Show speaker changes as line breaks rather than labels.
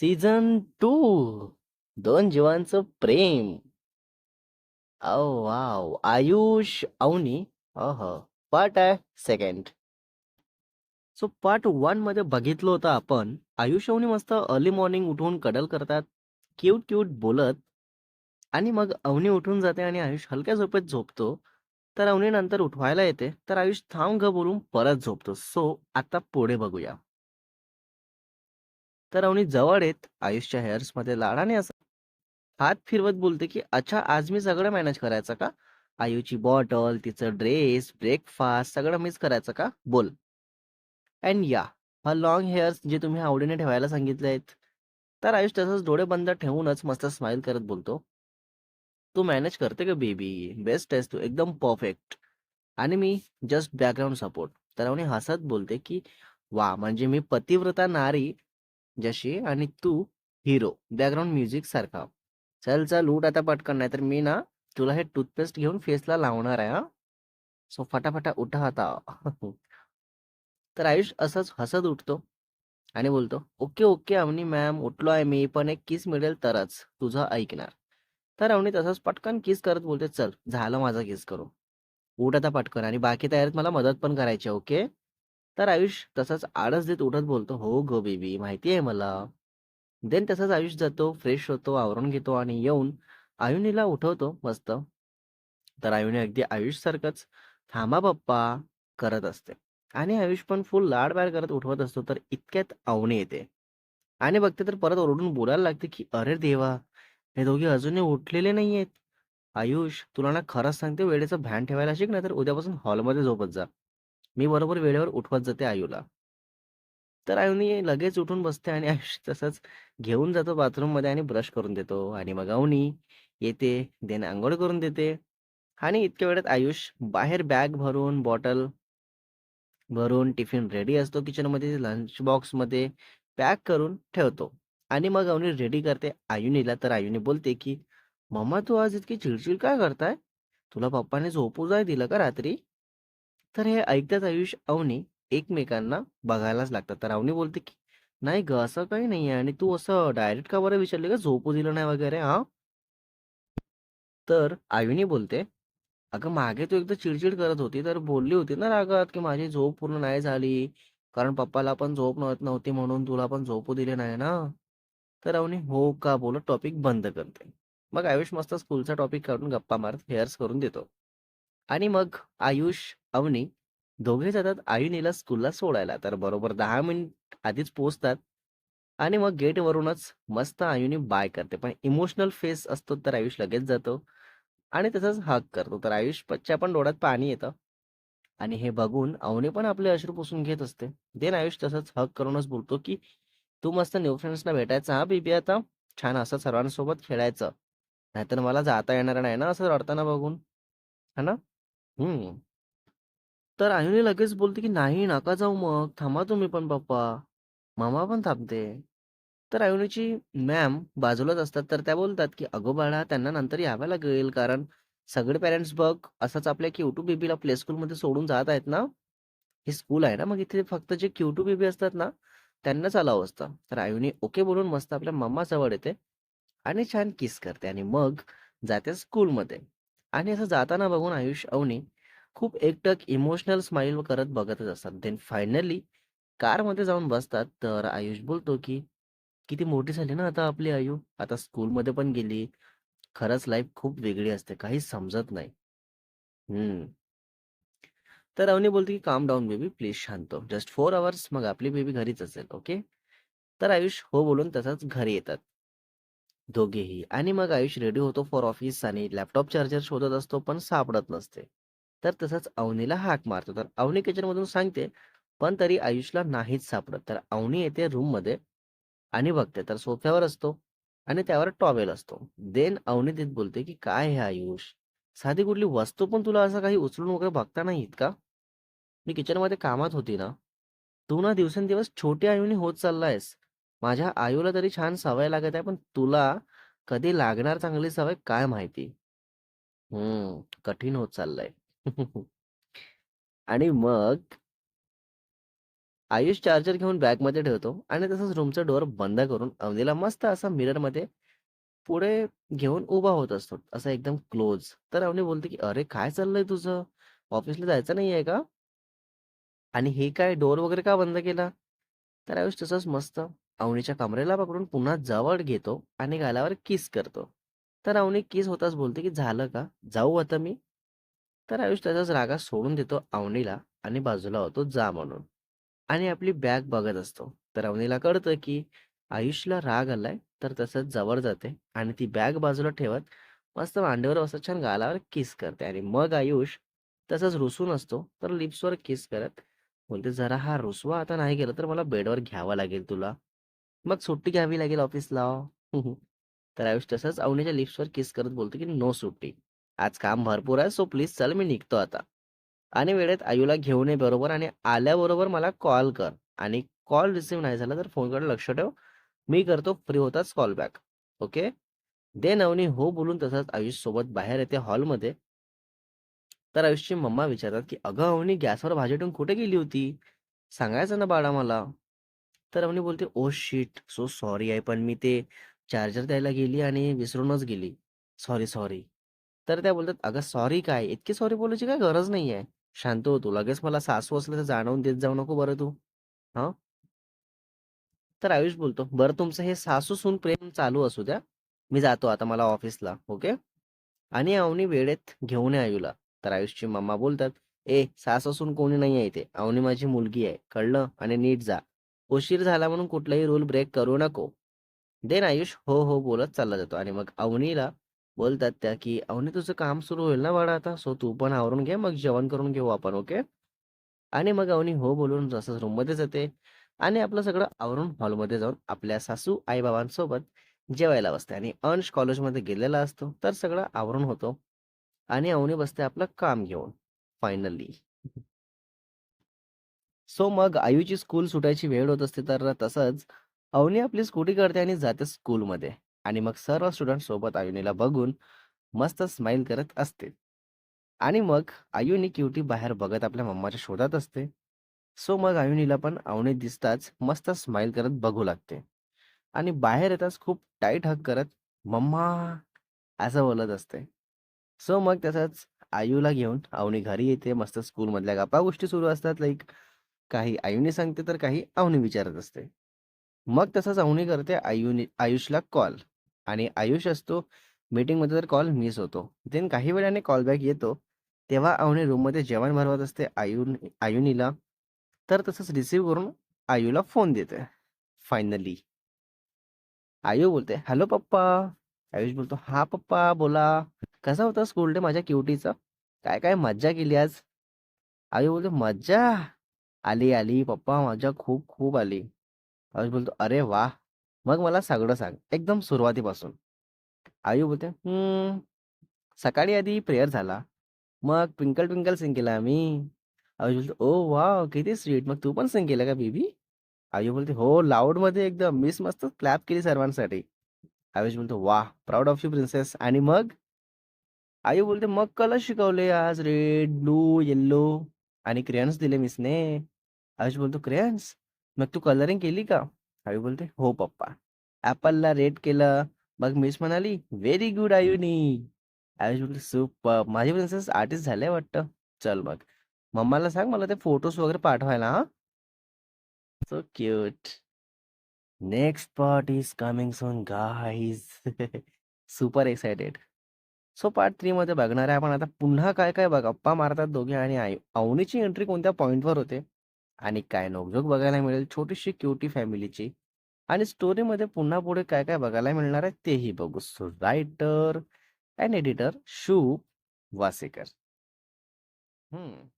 Season two दोन जीवांचं प्रेम. औ wow Ayush Avni. अह पार्ट आहे सेकंड सो पार्ट वनमध्ये बघितलं होतं आपण आयुष अवनी मस्त अर्ली मॉर्निंग उठून कडल करतात क्यूट क्यूट बोलत. आणि मग अवनी उठून जाते आणि आयुष हलक्या झोपेत झोपतो. तर अवनी नंतर उठवायला येते तर आयुष थांब ग बोलून परत झोपतो. सो आता पुढे बघूया. तर अवनी जवळ येत आयुषच्या हेअर्समध्ये लाडाने असं. हात फिरवत बोलते की अच्छा आज मी सगळं मॅनेज करायचं का? आयुची बॉटल तिचं ड्रेस ब्रेकफास्ट सगळं मिस करायचं का? बोल. अँड या हा लॉंग हेअर्स जे तुम्ही आवडीने ठेवायला सांगितले आहेत तर आयुष तसंच डोळे बंद ठेवूनच मस्त स्माइल करत बोलतो. तू मॅनेज करते का बेबी? बेस्ट आहेस तू एकदम परफेक्ट. आणि मी जस्ट बॅकग्राऊंड सपोर्ट. तर अवनी हसत बोलते की वा म्हणजे मी पतिव्रता नारी जशी आणि तू हिरो बॅकग्राऊंड म्युझिक सारखा. चल चल उठ आता पटकन नाही तर मी ना तुला हे टूथपेस्ट घेऊन फेसला लावणार आहे हा. सो फटाफटा उठा आता. तर आयुष असंच हसत उठतो आणि बोलतो ओके ओके अवनी मॅम उठलो आहे मी पण एक किस मिळेल तरच तुझं ऐकणार. तर अवनी तसंच पटकन किस करत बोलते चल झालं माझा किस करू उठ आता पटकन आणि बाकी तयारीत मला मदत पण करायची आहे, ओके? तर आयुष तसंच आळस देत उठत बोलतो हो गो बेबी माहिती आहे मला. देन तसाच आयुष जातो फ्रेश होतो आवरून घेतो आणि येऊन आयुनीला उठवतो मस्त. तर आयुनी अगदी आयुष सारखंच थांबा पप्पा करत असते. आणि आयुष पण फुल लाड बाहेर करत उठवत असतो तर इतक्यात आवणी येते. आणि बघते तर परत ओरडून बोलायला लागते की अरे देवा हे दोघे अजूनही उठलेले नाहीयेत. आयुष तुला ना खरंच सांगते वेळेचं भॅन ठेवायला शिक नाही तर उद्यापासून हॉलमध्ये झोपत जा. मी बरोबर वेळेवर उठवत जाते आयूला तर आयुनी लगेच उठून बसते आणि आयुष तसंच घेऊन जातो बाथरूममध्ये आणि ब्रश करून देतो आणि मग अवनी येते देन आंघोळ करून देते आणि इतक्या वेळात आयुष बाहेर बॅग भरून बॉटल भरून टिफिन रेडी असतो किचनमध्ये लंच बॉक्समध्ये पॅक करून ठेवतो आणि मग अवनी रेडी करते आयुनीला तर आयुनी बोलते की मम्मा तू आज इतकी चिडचिड काय करताय? तुला पप्पाने झोपू जाय दिलं का रात्री? तर हे ऐकताच आयुष अवनी एकमेकांना बघायलाच लागतात. तर अवनी बोलते की नाही ग असं काही नाही आहे आणि तू असं डायरेक्ट का बरं विचारले का झोपू दिलं नाही वगैरे हा? तर आयुनी बोलते अगं मागे तू एकदा चिडचिड करत होती तर बोलली होती ना रागात की माझी झोप पूर्ण नाही झाली कारण पप्पाला पण झोप नव्हत नव्हती म्हणून तुला पण झोपू दिले नाही ना? तर अवनी हो का बोलत टॉपिक बंद करते. मग आयुष मस्त स्कूलचा टॉपिक काढून गप्पा मारत हेअर्स करून देतो. आणि मग आयुष अवनी दोघे जातात आयुनीला स्कूलला सोडायला. तर बरोबर दहा मिनिट आधीच पोहोचतात आणि मग गेट वरूनच मस्त आयुनी बाय करते. पण इमोशनल फेस असतो तर आयुष लगेच जातो आणि तसंच हक करतो. तर आयुष पण डोळ्यात पाणी येतं आणि हे बघून अवनी पण आपले अश्रू पुसून घेत असते. देन आयुष तसंच हक करूनच बोलतो की तू मस्त न्यू फ्रेंड्सना भेटायचा हा बेबी आता? छान असं सर्वांसोबत खेळायचं. नाहीतर मला जाता येणार नाही ना असं रडताना बघून. हा ना? हम्म. तर आयुनी लगेच बोलते की नाही नका जाऊ मग. थांबा तुम्ही पण पप्पा. मामा पण थांबते. तर आयुनीची मॅम बाजूलाच असतात. तर त्या बोलतात की अगो बाळा त्यांना नंतर यावं लागेल. कारण सगळे पेरेंट्स बघ असंच आपल्या क्यूटू बेबीला प्ले स्कूलमध्ये सोडून जात आहेत ना. हे स्कूल आहे ना मग इथे फक्त जे क्यूटू बेबी असतात ना त्यांनाच अलाव असतं. तर आयुनी ओके बोलून मस्त आपल्या मम्मा जवळ येते आणि छान किस करते आणि मग जाते स्कूलमध्ये आणि असं जाताना बघून आयुष अवनी खूप एकटक इमोशनल स्माइल करत बघतच असतात. देन फायनली कारमध्ये जाऊन बसतात. तर आयुष बोलतो की किती मोठी झाली ना आता आपली आयु. आता स्कूलमध्ये पण गेली. खरंच लाईफ खूप वेगळी असते. काही समजत नाही. हम्म. तर अवनी बोलते की काम डाऊन बेबी प्लीज शांत जस्ट फोर आवर्स मग आपली बेबी घरीच असेल. ओके तर आयुष हो बोलून तसंच घरी येतात. दोघेही. आणि मग आयुष रेडी होतो फॉर ऑफिस आणि लॅपटॉप चार्जर शोधत असतो पण सापडत नसते. तर तसंच अवनीला हाक मारतो. तर अवनी किचन मधून सांगते पण तरी आयुषला नाहीच सापडत. तर अवनी येते रूममध्ये आणि बघते. तर सोफ्यावर असतो आणि त्यावर टॉवेल असतो. देन अवनी देत बोलते की काय हे आयुष? साधी कुठली वस्तू पण तुला असं काही उचलून वगैरे बघता नाही इतका का? मी किचनमध्ये कामात होती ना. तू ना दिवसेंदिवस छोटी आयुनी होत चाललायस. माझ्या आयूला तरी छान सवय लागत आहे पण तुला कधी लागणार चांगली सवय काय माहिती? हम्म कठीण होत चाललंय. आणि मग आयुष चार्जर घेऊन बॅगमध्ये ठेवतो आणि तसंच रूमचं डोअर बंद करून अवनीला मस्त असा मिररमध्ये पुढे घेऊन उभा होत असतो. असा एकदम क्लोज. तर अवनी बोलते, की "अरे काय चाललंय तुझं? ऑफिसला जायचं नाहीये का? आणि हे काय डोअर वगैरे का बंद केला?" तर आयुष तसंच मस्त अवनीच्या कमरेला पकडून पुन्हा जवळ घेतो आणि गालावर किस करतो. तर अवनी किस होताच बोलते, की "झालं का? जाऊ आता मी?" तर आयुष त्याचाच रागा सोडून देतो अवनीला आणि बाजूला होतो जा म्हणून. आणि आपली बॅग बघत असतो. तर अवनीला कळतं, की आयुषला राग आलाय, तर तसंच जवळ जाते आणि ती बॅग बाजूला ठेवत मस्त मांडीवर असं छान गालावर किस करते आणि मग आयुष तसंच रुसून असतो, तर लिप्सवर किस करत बोलते, "जरा हा रुसवा आता नाही केलं तर मला बेडवर घ्यावा लागेल तुला. मग सुट्टी घ्यावी लागेल ऑफिसला." तर आयुष तसंच अवनीच्या लिप्सवर किस करत बोलतो, की "नो सुट्टी. आज काम भरपूर आहे, सो प्लीज चल मी निघतो आता." आणि वेळेत आयूला घेऊन ये बरोबर आणि आल्याबरोबर मला कॉल कर आणि कॉल रिसीव्ह नाही झाला तर फोनकडे लक्ष ठेव. मी करतो फ्री होताच कॉल बॅक. ओके. दे नवनी हो बोलून तसंच आयुषसोबत बाहेर येते हॉलमध्ये. तर आयुषची मम्मा विचारतात, की "अगं अवनी गॅसवर भाजी ठेवून कुठे गेली होती? सांगायचं ना बाळा मला." तर अवनी बोलते, ओ शिट! सो सॉरी आहे पण मी ते चार्जर द्यायला गेली आणि विसरूनच गेली. Sorry, sorry." तर त्या बोलतात, "अगं सॉरी काय? इतकी सॉरी बोलायची काय गरज नाहीये. शांत हो तू. लगेच मला सासू असलं तर जाणवून देत जाऊ नको बरं तू." हा तर आयुष बोलतो, "बरं तुमचं हे सासू-सून प्रेम चालू असू द्या. मी जातो आता मला ऑफिसला." ओके. आणि अवनी वेळेत घेऊन ये आयूला. तर आयुषची मम्मा बोलतात, "ए सास असून कोणी नाहीये इथे. अवनी माझी मुलगी आहे. कळलं? आणि नीट जा. उशीर झाला म्हणून कुठलाही रूल ब्रेक करू नको." देन आयुष हो, हो बोलत चालला जातो आणि मग अवनीला बोलतात त्या, की "अवनी तुझं काम सुरू होईल ना बाळा आता, सो तू पण आवरून घे, मग जेवण करून घेऊ आपण." ओके. आणि मग अवनी हो बोलून तसंच रूममध्ये जाते आणि आपलं सगळं आवरून हॉलमध्ये जाऊन आपल्या सासू आई-बाबांसोबत जेवायला बसते आणि अंश कॉलेजमध्ये गेलेला असतो. तर सगळं आवरून होतो आणि अवनी बसते आपलं काम घेऊन फायनली. सो मग आयूची स्कूल सुटायची वेळ होत असते, तर तसंच अवनी आपली स्कूटी करते आणि जाते स्कूलमध्ये आणि मग सर्व स्टुडंट सोबत आयुनीला बघून मस्त स्माईल करत असते. आणि मग आयुनी क्युटी बाहेर बघत आपल्या मम्माच्या शोधात असते. सो मग आयुनीला पण अवनी दिसताच मस्त स्माईल करत बघू लागते. आणि बाहेर येताच खूप टाईट हक करत "मम्मा" असं बोलत असते. सो मग तसंच आयूला घेऊन अवनी घरी येते. मस्त स्कूलमधल्या गप्पा-गोष्टी सुरू असतात. लाईक काही आयुनी सांगते, तर काही अवनी विचारत असते. मग तसंच अवनी करते आयुनी आयुषला कॉल आणि आयुष असतो मीटिंगमध्ये, तर कॉल मिस होतो. देन काही वेळाने कॉल बॅक येतो. तेव्हा अवनी रूममध्ये जेवण भरवत असते आयुन आयुनीला. तर तसंच रिसीव्ह करून आयूला फोन देते फायनली. आयू बोलते, "हॅलो पप्पा." आयुष बोलतो, हा पप्पा बोला. कसा होता स्कूल डे माझ्या क्युटीचा? काय काय मज्जा केली आज?" आयू बोलतो "मज्जा? आली, आली पप्पा मज्जा खूप खूप आली." आयुष बोलतो, "अरे वा मग मला सगळं सांग, एकदम सुरुवातीपासून." आयु बोलते, हम्म सकाळी आधी प्रेयर झाला. मग ट्विंकल ट्विंकल सिंग केला आम्ही." आयुष बोलतो, ओ वॉव! किती स्वीट. मग तू पण सिंग केलं का बेबी?" आयु बोलते, "हो, लाऊडमध्ये एकदम. मिस मस्त क्लॅप केली सर्वांसाठी." आयुष बोलतो, वा प्राऊड ऑफ यू प्रिन्सेस." आणि मग? आई बोलते, "मग कलर शिकवले आज रेड, ब्लू, येल्लो आणि क्रेयन्स दिले मिसने." आयुष बोलतो, क्रेयन्स मग तू कलरिंग केली का?" आयू बोलते, "हो पप्पा." ऍपलला रेट केलं. मग मिस म्हणाली, "व्हेरी गुड आयुनी." आयुष बोलते सुपर माझी प्रिन्सेस आर्टिस्ट झाले वाटतं. चल मग मम्माला सांग मला ते फोटोज वगैरे पाठवायला हा so cute. Next part is coming soon guys. Super excited. So part three मध्ये बघणार आहे आपण आता पुन्हा काय-काय बघ गप्पा मारतात दोघे आणि आई अवनीची एंट्री कोणत्या पॉइंटवर होते आणि काय नोकझोक बघायला मिळेल छोटीशी क्युटी फॅमिलीची आणि स्टोरीमध्ये पुन्हा पुढे काय-काय बघायला मिळणार आहे तेही बघू. So writer and editor shoe Wasekar. हम्म